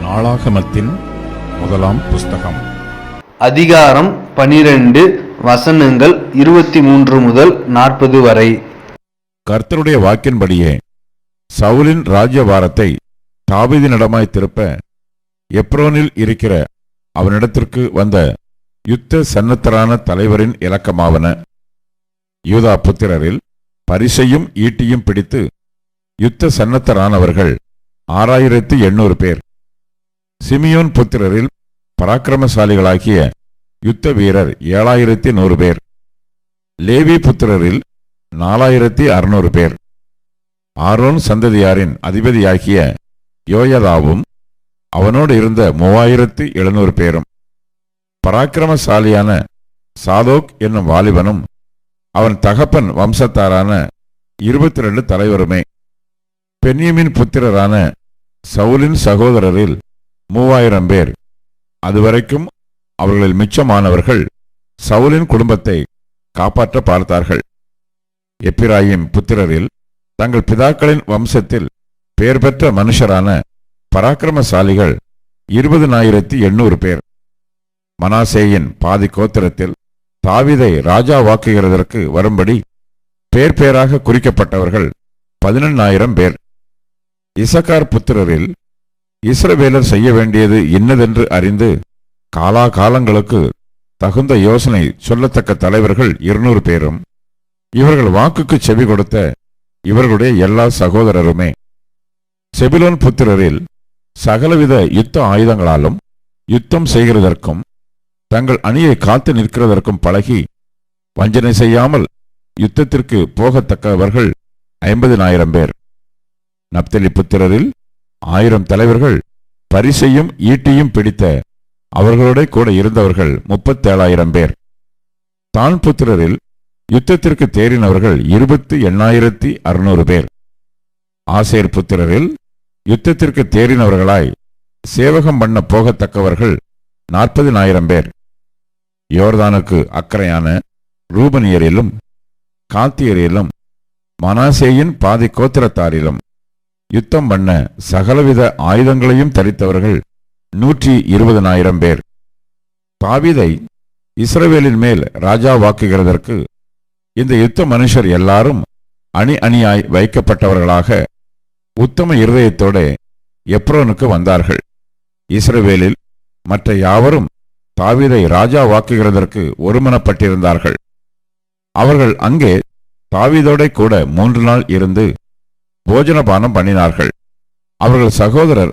நாளாகமத்தின் முதலாம் புஸ்தகம். அதிகாரம் பனிரெண்டு வசனங்கள் இருபத்தி மூன்று முதல் நாற்பது வரை. கர்த்தருடைய வாக்கின்படியே சவுலின் ராஜ்யபாரத்தை தாவீதினிடமாய் திருப்ப எப்ரோனில் இருக்கிற அவனிடத்திற்கு வந்த யுத்த சன்னத்தரான தலைவரின் இலக்கமாவன யூதா புத்திரரில் பரிசையும் ஈட்டியும் பிடித்து யுத்த சன்னத்தரானவர்கள் ஆறாயிரத்து எண்ணூறு பேர். சிமியோன் புத்திரரில் பராக்கிரமசாலிகளாகிய யுத்த வீரர் ஏழாயிரத்தி நூறு பேர். லேவி புத்திரரில் நாலாயிரத்தி அறுநூறு பேர். ஆரோன் சந்ததியாரின் அதிபதியாகிய யோயதாவும் அவனோடு இருந்த மூவாயிரத்தி எழுநூறு பேரும் பராக்கிரமசாலியான சாதோக் என்னும் வாலிபனும் அவன் தகப்பன் வம்சத்தாரான இருபத்தி ரெண்டு தலைவருமே பென்யமின் புத்திரரான சவுலின் சகோதரரில் மூவாயிரம் பேர். அதுவரைக்கும் அவர்களில் மிச்சமானவர்கள் சவுலின் குடும்பத்தை காப்பாற்ற பார்த்தார்கள். எப்பிராயிம் புத்திரரில் தங்கள் பிதாக்களின் வம்சத்தில் பெயர் பெற்ற மனுஷரான பராக்கிரமசாலிகள் இருபதனாயிரத்தி எண்ணூறு பேர். மனாசேயின் பாதி கோத்திரத்தில் தாவிதை ராஜாவாக்குகிறதற்கு வரும்படி பேர் பேராக குறிக்கப்பட்டவர்கள் பதினெண்ணாயிரம் பேர். இசக்கார் புத்திரரில் இஸ்ரவேலர் செய்ய வேண்டியது இன்னதென்று அறிந்து காலாகாலங்களுக்கு தகுந்த யோசனை சொல்லத்தக்க தலைவர்கள் இருநூறு பேரும். இவர்கள் வாக்குக்கு செவி கொடுத்த இவர்களுடைய எல்லா சகோதரருமே. செபிலோன் புத்திரரில் சகலவித யுத்த ஆயுதங்களாலும் யுத்தம் செய்கிறதற்கும் தங்கள் அணியை காத்து நிற்கிறதற்கும் பழகி வஞ்சனை செய்யாமல் யுத்தத்திற்கு போகத்தக்கவர்கள் ஐம்பதினாயிரம் பேர். நப்தலி புத்திரரில் ஆயிரம் தலைவர்கள் பரிசையும் ஈட்டியும் பிடித்த அவர்களோட கூட இருந்தவர்கள் முப்பத்தேழாயிரம் பேர். தான் புத்திரரில் யுத்தத்திற்கு தேறினவர்கள் இருபத்தி எண்ணாயிரத்தி அறுநூறு பேர். ஆசேர் புத்திரரில் யுத்தத்திற்கு தேறினவர்களாய் சேவகம் பண்ண போகத்தக்கவர்கள் நாற்பதினாயிரம் பேர். யோர்தானுக்கு அக்கறையான ரூபனியரிலும் காத்தியரிலும் மனாசேயின் பாதி கோத்திரத்தாரிலும் யுத்தம் பண்ண சகலவித ஆயுதங்களையும் தரித்தவர்கள் நூற்றி இருபதனாயிரம் பேர். பாவிதை இஸ்ரவேலின் மேல் ராஜாவாக்குகிறதற்கு இந்த யுத்த மனுஷர் எல்லாரும் அணி அணியாய் வைக்கப்பட்டவர்களாக உத்தம இருதயத்தோட எப்ரோனுக்கு வந்தார்கள். இஸ்ரவேலில் மற்ற யாவரும் தாவீதை ராஜாவாக்குகிறதற்கு ஒருமனப்பட்டிருந்தார்கள். அவர்கள் அங்கே தாவீதோட கூட மூன்று நாள் இருந்து போஜனபானம் பண்ணினார்கள். அவர்கள் சகோதரர்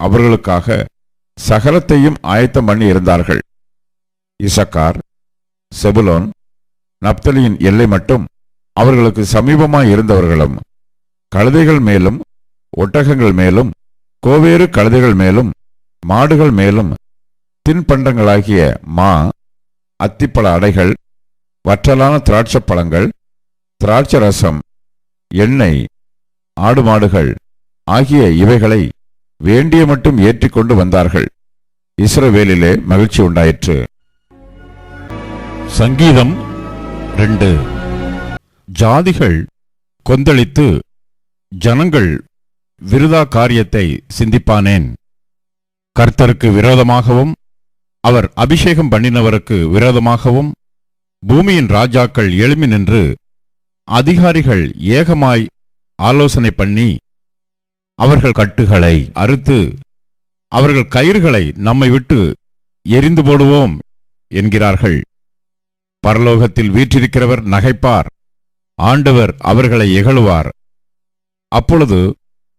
அவர்களுக்காக சகலத்தையும் ஆயத்தம் பண்ணி இருந்தார்கள். இசக்கார் செபுலோன் நப்தலியின் எல்லை மட்டும் அவர்களுக்கு சமீபமாய் இருந்தவர்களும் கழுதைகள் மேலும் ஒட்டகங்கள் மேலும் கோவேறு கழுதைகள் மேலும் மாடுகள் மேலும் தின்பண்டங்களாகிய மா அத்திப்பழ அடைகள் வற்றலான திராட்சைப் பழங்கள் திராட்சை ரசம் எண்ணெய் ஆடு மாடுகள் ஆகிய இவைகளை வேண்டிய மட்டும் ஏற்றிக்கொண்டு வந்தார்கள். இஸ்ரவேலிலே மகிழ்ச்சி உண்டாயிற்று. சங்கீதம் ரெண்டு. ஜாதிகள் கொந்தளித்து ஜனங்கள் விருதா காரியத்தை சிந்திப்பானேன். கர்த்தருக்கு விரோதமாகவும் அவர் அபிஷேகம் பண்ணினவருக்கு விரோதமாகவும் பூமியின் ராஜாக்கள் எழுமி நின்று அதிகாரிகள் ஏகமாய் ஆலோசனை பண்ணி அவர்கள் கட்டுகளை அறுத்து அவர்கள் கயிறுகளை நம்மை விட்டு எரிந்து போடுவோம் என்கிறார்கள். பரலோகத்தில் வீற்றிருக்கிறவர் நகைப்பார் ஆண்டவர் அவர்களை இகழுவார் அப்பொழுது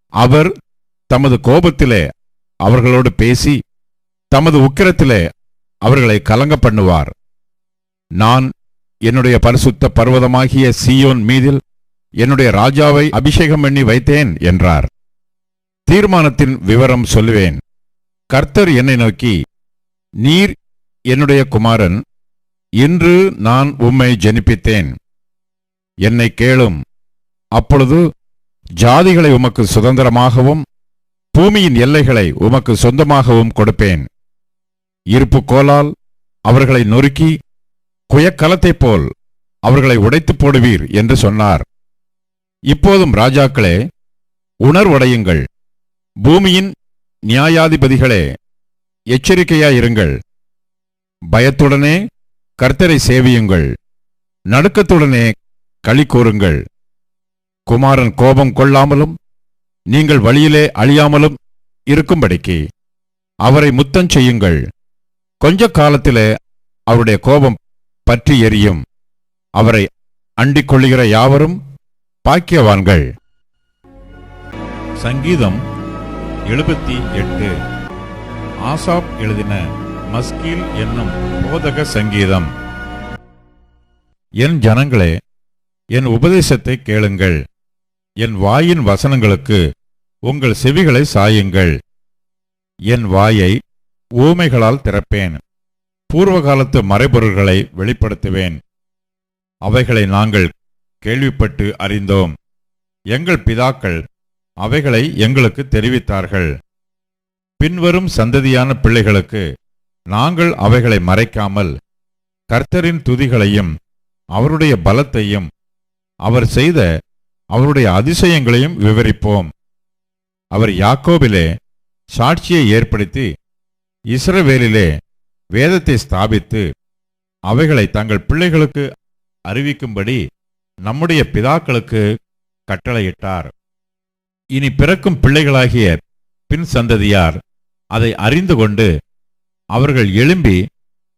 அவர் தமது கோபத்திலே அவர்களோடு பேசி தமது உக்கிரத்திலே அவர்களை கலங்க பண்ணுவார். நான் என்னுடைய பரிசுத்த பர்வதமாகிய சீயோன் மீதில் என்னுடைய ராஜாவை அபிஷேகம் பண்ணி வைத்தேன் என்றார். தீர்மானத்தின் விவரம் சொல்லுவேன். கர்த்தர் என்னை நோக்கி நீர் என்னுடைய குமாரன் இன்று நான் உம்மை ஜனிப்பித்தேன். என்னை கேளும். அப்பொழுது ஜாதிகளை உமக்கு சுதந்திரமாகவும் பூமியின் எல்லைகளை உமக்கு சொந்தமாகவும் கொடுப்பேன். இருப்பு கோலால் அவர்களை நொறுக்கி குயக்கலத்தைப் போல் அவர்களை உடைத்துப் போடுவீர் என்று சொன்னார். இப்போதும் ராஜாக்களே உணர்வடையுங்கள். பூமியின் நியாயாதிபதிகளே எச்சரிக்கையாயிருங்கள். பயத்துடனே கர்த்தரை சேவியுங்கள். நடுக்கத்துடனே களி கூறுங்கள் குமாரன் கோபம் கொள்ளாமலும் நீங்கள் வழியிலே அழியாமலும் இருக்கும்படிக்கு அவரை முத்தம் செய்யுங்கள். கொஞ்ச காலத்திலே அவருடைய கோபம் பற்றி எரியும். அவரை அண்டிக் கொள்ளுகிற யாவரும் பாக்கியவான்கள். சங்கீதம் எழுபத்தி எட்டு. ஆசாப் எழுதின மஸ்கீல் என்னும் போதக சங்கீதம். என் ஜனங்களே என் உபதேசத்தை கேளுங்கள். என் வாயின் வசனங்களுக்கு உங்கள் செவிகளை சாயுங்கள். என் வாயை ஊமைகளால் திறப்பேன். பூர்வகாலத்து மறைபொருள்களை வெளிப்படுத்துவேன். அவைகளை நாங்கள் கேள்விப்பட்டு அறிந்தோம். எங்கள் பிதாக்கள் அவைகளை எங்களுக்கு தெரிவித்தார்கள். பின்வரும் சந்ததியான பிள்ளைகளுக்கு நாங்கள் அவைகளை மறைக்காமல் கர்த்தரின் துதிகளையும் அவருடைய பலத்தையும் அவர் செய்த அவருடைய அதிசயங்களையும் விவரிப்போம். அவர் யாக்கோபிலே சாட்சியை ஏற்படுத்தி இஸ்ரவேலிலே வேதத்தை ஸ்தாபித்து அவைகளை தங்கள் பிள்ளைகளுக்கு அறிவிக்கும்படி நம்முடைய பிதாக்களுக்கு கட்டளையிட்டார். இனி பிறக்கும் பிள்ளைகளாகிய பின் சந்ததியார் அதை அறிந்து கொண்டு அவர்கள் எழும்பி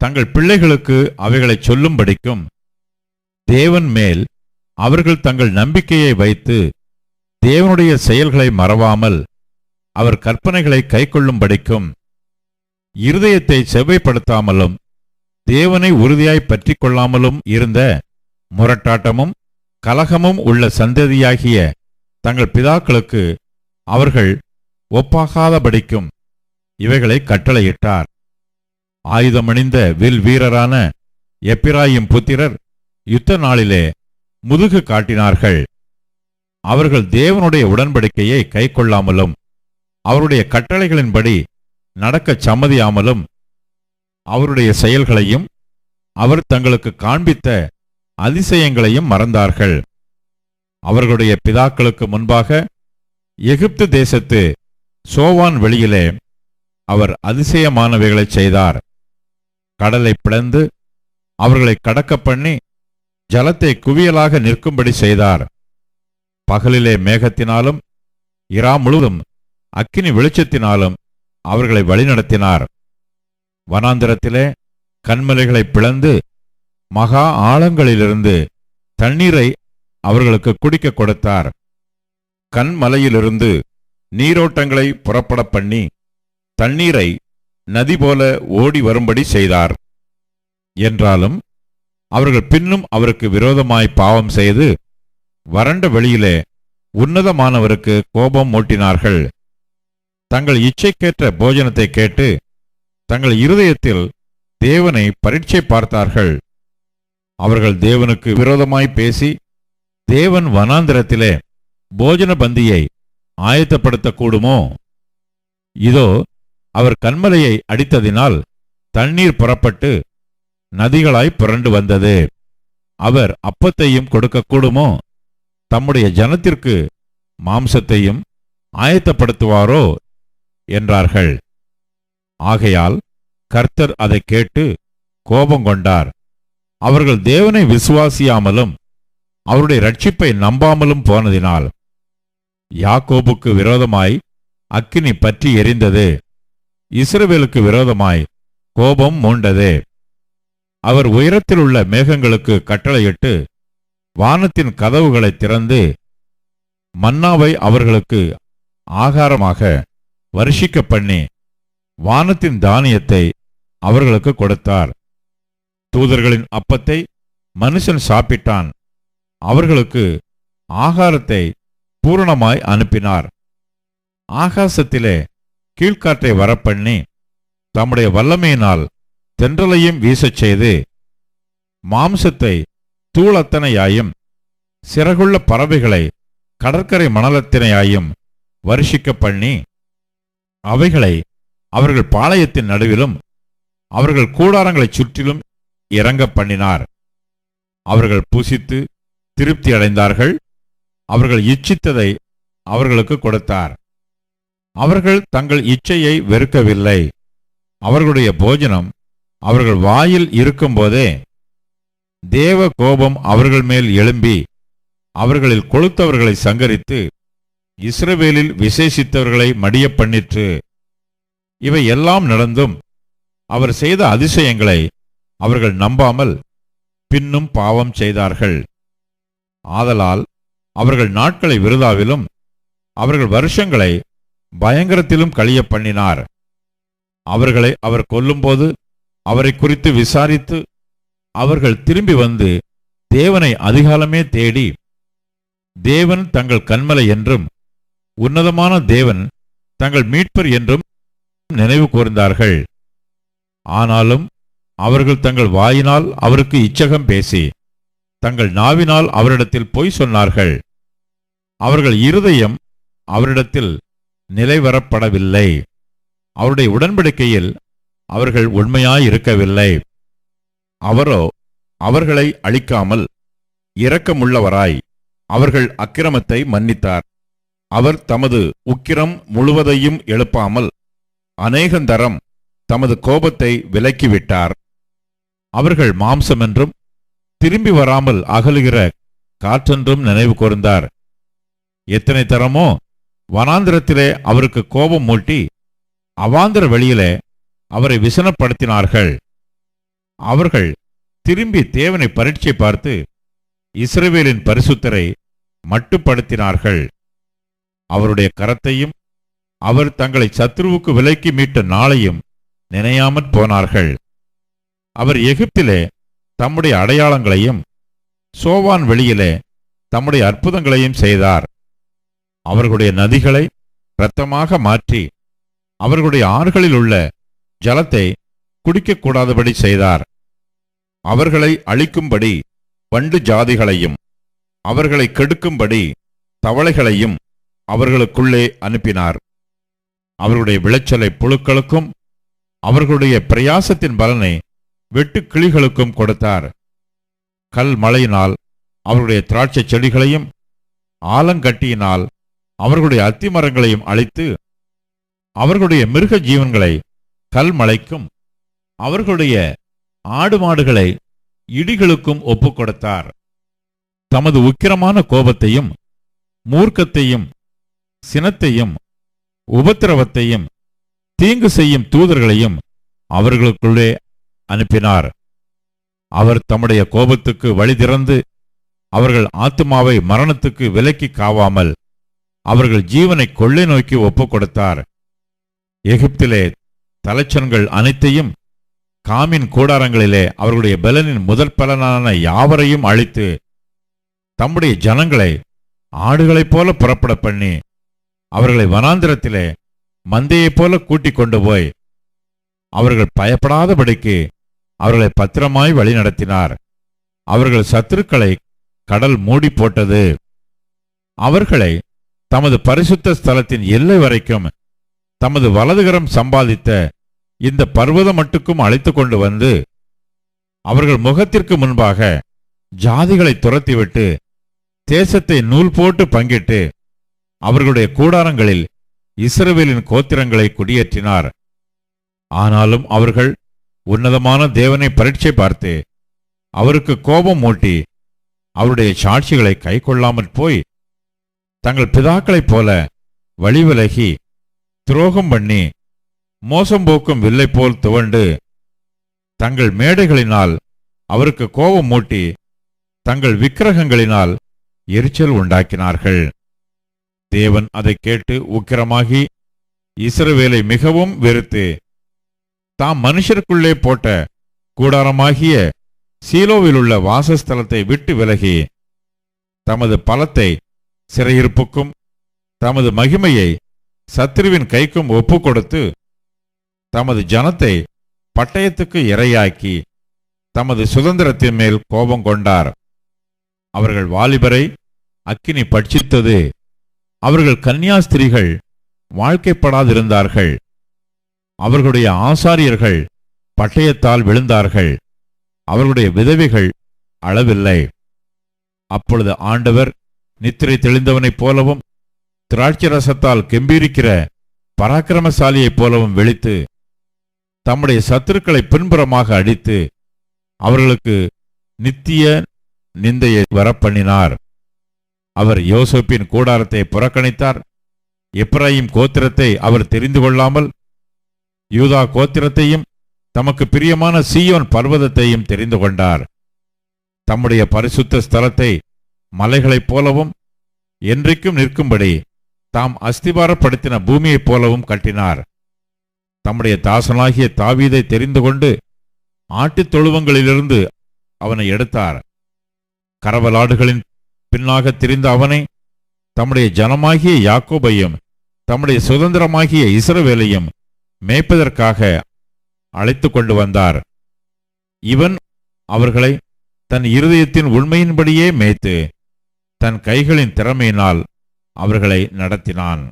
தங்கள் பிள்ளைகளுக்கு அவைகளை சொல்லும்படிக்கும் தேவன் மேல் அவர்கள் தங்கள் நம்பிக்கையை வைத்து தேவனுடைய செயல்களை மறவாமல் அவர் கற்பனைகளை கைக்கொள்ளும்படிக்கும் இருதயத்தை செவ்வைப்படுத்தாமலும் தேவனை உறுதியாய் பற்றி கொள்ளாமலும் இருந்த முரட்டாட்டமும் கலகமும் உள்ள சந்ததியாகிய தங்கள் பிதாக்களுக்கு அவர்கள் ஒப்பாகாதபடிக்கும் இவைகளை கட்டளையிட்டார். ஆயுதமணிந்த வில் வீரரான எப்பிராயிம் புத்திரர் யுத்த நாளிலே முதுகு காட்டினார்கள். அவர்கள் தேவனுடைய உடன்படிக்கையை கை கொள்ளாமலும் அவருடைய கட்டளைகளின்படி நடக்கச் சம்மதியாமலும் அவருடைய செயல்களையும் அவர் தங்களுக்கு காண்பித்த அதிசயங்களையும் மறந்தார்கள். அவர்களுடைய பிதாக்களுக்கு முன்பாக எகிப்து தேசத்து சோவான் வெளியிலே அவர் அதிசயமானவைகளைச் செய்தார். கடலை பிளந்து அவர்களை கடக்க பண்ணி ஜலத்தை குவியலாக நிற்கும்படி செய்தார். பகலிலே மேகத்தினாலும் இரா முழுவதும் அக்கினி வெளிச்சத்தினாலும் அவர்களை வழிநடத்தினார். வனாந்திரத்திலே கண்மலைகளை பிளந்து மகா ஆழங்களிலிருந்து தண்ணீரை அவர்களுக்கு குடிக்க கொடுத்தார். கண்மலையிலிருந்து நீரோட்டங்களை புறப்பட பண்ணி தண்ணீரை நதி போல ஓடி வரும்படி செய்தார். என்றாலும் அவர்கள் பின்னும் அவருக்கு விரோதமாய் பாவம் செய்து வறண்ட வெளியிலே உன்னதமானவருக்கு கோபம் மூட்டினார்கள். தங்கள் இச்சைக்கேற்ற போஜனத்தை கேட்டு தங்கள் இருதயத்தில் தேவனை பரீட்சை பார்த்தார்கள். அவர்கள் தேவனுக்கு விரோதமாய் பேசி தேவன் வனாந்திரத்திலே போஜன பந்தியை ஆயத்தப்படுத்தக்கூடுமோ? இதோ அவர் கண்மலையை அடித்ததினால் தண்ணீர் புறப்பட்டு நதிகளாய் புரண்டு வந்தது. அவர் அப்பத்தையும் கொடுக்கக்கூடுமோ? தம்முடைய ஜனத்திற்கு மாம்சத்தையும் ஆயத்தப்படுத்துவாரோ? என்றார்கள். ஆகையால் கர்த்தர் அதை கேட்டு கோபம் கொண்டார். அவர்கள் தேவனை விசுவாசியாமலும் அவருடைய ரட்சிப்பை நம்பாமலும் போனதினால் யாக்கோபுக்கு விரோதமாய் அக்கினி பற்றி எரிந்தது. இஸ்ரவேலுக்கு விரோதமாய் கோபம் மூண்டது. அவர் உயரத்தில் உள்ள மேகங்களுக்கு கட்டளையிட்டு வானத்தின் கதவுகளை திறந்து மன்னாவை அவர்களுக்கு ஆகாரமாக வருஷிக்க பண்ணி வானத்தின் தானியத்தை அவர்களுக்கு கொடுத்தார். தூதர்களின் அப்பத்தை மனுஷன் சாப்பிட்டான். அவர்களுக்கு ஆகாரத்தை பூரணமாய் அனுப்பினார். ஆகாசத்திலே கீழ்காற்றை வரப்பண்ணி தம்முடைய வல்லமையினால் தென்றலையும் வீசச் செய்து மாம்சத்தை தூளத்தனையாயும் சிறகுள்ள பறவைகளை கடற்கரை மணலத்தினையாயும் வருஷிக்க பண்ணி அவைகளை அவர்கள் பாளையத்தின் நடுவிலும் அவர்கள் கூடாரங்களைச் சுற்றிலும் இறங்க பண்ணினார். அவர்கள் புசித்து திருப்தி அடைந்தார்கள். அவர்கள் இச்சித்ததை அவர்களுக்கு கொடுத்தார். அவர்கள் தங்கள் இச்சையை வெறுக்கவில்லை. அவர்களுடைய போஜனம் அவர்கள் வாயில் இருக்கும்போதே தேவ கோபம் அவர்கள் மேல் எழும்பி அவர்களில் கொளுத்தவர்களை சங்கரித்து இஸ்ரவேலில் விசேஷித்தவர்களை மடிய பண்ணிற்று இவை எல்லாம் நடந்தும் அவர் செய்த அதிசயங்களை அவர்கள் நம்பாமல் பின்னும் பாவம் செய்தார்கள். ஆதலால் அவர்கள் நாட்களை விருதாவிலும் அவர்கள் வருஷங்களை பயங்கரத்திலும் கழிய பண்ணினார் அவர்களை அவர் கொல்லும்போது அவரை குறித்து விசாரித்து அவர்கள் திரும்பி வந்து தேவனை அதிகாலமே தேடி தேவன் தங்கள் கண்மலை என்றும் உன்னதமான தேவன் தங்கள் மீட்பர் என்றும் நினைவு கூர்ந்தார்கள். ஆனாலும் அவர்கள் தங்கள் வாயினால் அவருக்கு இச்சகம் பேசி தங்கள் நாவினால் அவரிடத்தில் பொய் சொன்னார்கள். அவர்கள் இருதயம் அவரிடத்தில் நிலைவரப்படவில்லை. அவருடைய உடன்படிக்கையில் அவர்கள் உண்மையாயிருக்கவில்லை அவரோ அவர்களை அழிக்காமல் இரக்கமுள்ளவராய் அவர்கள் அக்கிரமத்தை மன்னித்தார். அவர் தமது உக்கிரம் முழுவதையும் எழுப்பாமல் அநேகந்தரம் தமது கோபத்தை விலக்கிவிட்டார். அவர்கள் மாம்சமென்றும் திரும்பி வராமல் அகலுகிற காற்றென்றும் நினைவு கூர்ந்தார். எத்தனை தரமோ வனாந்திரத்திலே அவருக்கு கோபம் மூட்டி அவாந்திர வெளியிலே அவரை விசனப்படுத்தினார்கள். அவர்கள் திரும்பி தேவனை பரீட்சை பார்த்து இஸ்ரவேலின் பரிசுத்தரை மட்டுப்படுத்தினார்கள். அவருடைய கரத்தையும் அவர் தங்களை சத்ருவுக்கு விலைக்கு மீட்ட நாளையும் நினையாமற் போனார்கள். அவர் எகிப்திலே தம்முடைய அடையாளங்களையும் சோவான் வெளியிலே தம்முடைய அற்புதங்களையும் செய்தார். அவர்களுடைய நதிகளை இரத்தமாக மாற்றி அவர்களுடைய ஆறுகளில் உள்ள ஜலத்தை குடிக்கக்கூடாதபடி செய்தார். அவர்களை அழிக்கும்படி வண்டு ஜாதிகளையும் அவர்களை கெடுக்கும்படி தவளைகளையும் அவர்களுக்குள்ளே அனுப்பினார். அவருடைய விளைச்சலை புழுக்களுக்கும் அவர்களுடைய பிரயாசத்தின் பலனை வெட்டுக்கிளிகளுக்கும் கொடுத்தார். கல் மழையினால் அவருடைய திராட்சை செடிகளையும் ஆலங்கட்டியினால் அவர்களுடைய அத்திமரங்களையும் அழித்து அவர்களுடைய மிருக ஜீவன்களை கல்மலைக்கும் அவர்களுடைய ஆடு மாடுகளை இடிகளுக்கும் ஒப்புக் கொடுத்தார் தமது உக்கிரமான கோபத்தையும் மூர்க்கத்தையும் சினத்தையும் உபத்திரவத்தையும் தீங்கு செய்யும் தூதர்களையும் அவர்களுக்குள்ளே அனுப்பினார். அவர் தம்முடைய கோபத்துக்கு வழி திறந்து அவர்கள் ஆத்துமாவை மரணத்துக்கு விலக்கி காவாமல் அவர்கள் ஜீவனை கொள்ளை நோக்கி ஒப்புக் கொடுத்தார் எகிப்திலே தலைச்சன்கள் அனைத்தையும் காமின் கூடாரங்களிலே அவர்களுடைய பலனின் முதற் பலனான யாவரையும் அழித்து தம்முடைய ஜனங்களை ஆடுகளைப் போல புறப்பட பண்ணி அவர்களை வனாந்திரத்திலே மந்தையைப் போல கூட்டிக் கொண்டு போய் அவர்கள் பயப்படாதபடிக்கு அவர்களை பத்திரமாய் வழிநடத்தினார் அவர்கள் சத்துருக்களை கடல் மூடி போட்டது. அவர்களை தமது பரிசுத்த ஸ்தலத்தின் எல்லை வரைக்கும் தமது வலதுகரம் சம்பாதித்த இந்த பர்வதம் மட்டுக்கும் அழைத்து கொண்டு வந்து அவர்கள் முகத்திற்கு முன்பாக ஜாதிகளை துரத்திவிட்டு தேசத்தை நூல் போட்டு பங்கிட்டு அவர்களுடைய கூடாரங்களில் இஸ்ரவேலின் கோத்திரங்களை குடியேற்றினார். ஆனாலும் அவர்கள் உன்னதமான தேவனை பரீட்சை பார்த்து அவருக்கு கோபம் மூட்டி அவருடைய சாட்சிகளை கை கொள்ளாமற் போய் தங்கள் பிதாக்களைப் போல வழிவிலகி துரோகம் பண்ணி மோசம் போக்கும் வில்லை போல் துவண்டு தங்கள் மேடைகளினால் அவருக்கு கோபம் மூட்டி தங்கள் விக்கிரகங்களினால் எரிச்சல் உண்டாக்கினார்கள். தேவன் அதை கேட்டு உக்கிரமாகி இஸ்ரவேலை மிகவும் வெறுத்து தாம் மனுஷருக்குள்ளே போட்ட கூடாரமாகிய சீலோவிலுள்ள வாசஸ்தலத்தை விட்டு விலகி தமது பலத்தை சிறையிருப்புக்கும் தமது மகிமையை சத்ருவின் கைக்கும் ஒப்பு கொடுத்து தமது ஜனத்தை பட்டயத்துக்கு இரையாக்கி தமது சுதந்திரத்தின் மேல் கோபம் கொண்டார். அவர்கள் வாலிபரை அக்கினி பட்சித்தது. அவர்கள் கன்னியாஸ்திரிகள் வாழ்க்கைப்படாதிருந்தார்கள். அவர்களுடைய ஆசாரியர்கள் பட்டயத்தால் விழுந்தார்கள். அவர்களுடைய விதவைகள் அளவில்லை. அப்பொழுது ஆண்டவர் நித்திரை தெளிந்தவனைப் போலவும் திராட்சை ரசத்தால் கெம்பீரிக்கிற பராக்கிரமசாலியைப் போலவும் வெளித்து தம்முடைய சத்துருக்களை பின்புறமாக அடித்து அவர்களுக்கு நித்திய நிந்தையை வரப்பண்ணினார். அவர் யோசப்பின் கூடாரத்தை புறக்கணித்தார். எப்ராயிம் கோத்திரத்தை அவர் தெரிந்து கொள்ளாமல் யூதா கோத்திரத்தையும் தமக்கு பிரியமான சீயோன் பர்வதத்தையும் தெரிந்து கொண்டார். தம்முடைய பரிசுத்த ஸ்தலத்தை மலைகளைப் போலவும் என்றைக்கும் நிற்கும்படி தாம் அஸ்திபாரப்படுத்தின பூமியைப் போலவும் கட்டினார். தம்முடைய தாசனாகிய தாவீதை தெரிந்து கொண்டு ஆட்டுத் தொழுவங்களிலிருந்து அவனை எடுத்தார். கரவலாடுகளின் பின்னாக திரிந்த அவனை தம்முடைய ஜனமாகிய யாக்கோபையும் தம்முடைய சுதந்திரமாகிய இஸ்ரவேலையும் மேய்ப்பதற்காக அழைத்து கொண்டு வந்தார். இவன் அவர்களை தன் இருதயத்தின் உண்மையின்படியே மேய்த்து தன் கைகளின் திறமையினால் அவர்களை நடத்தினான்.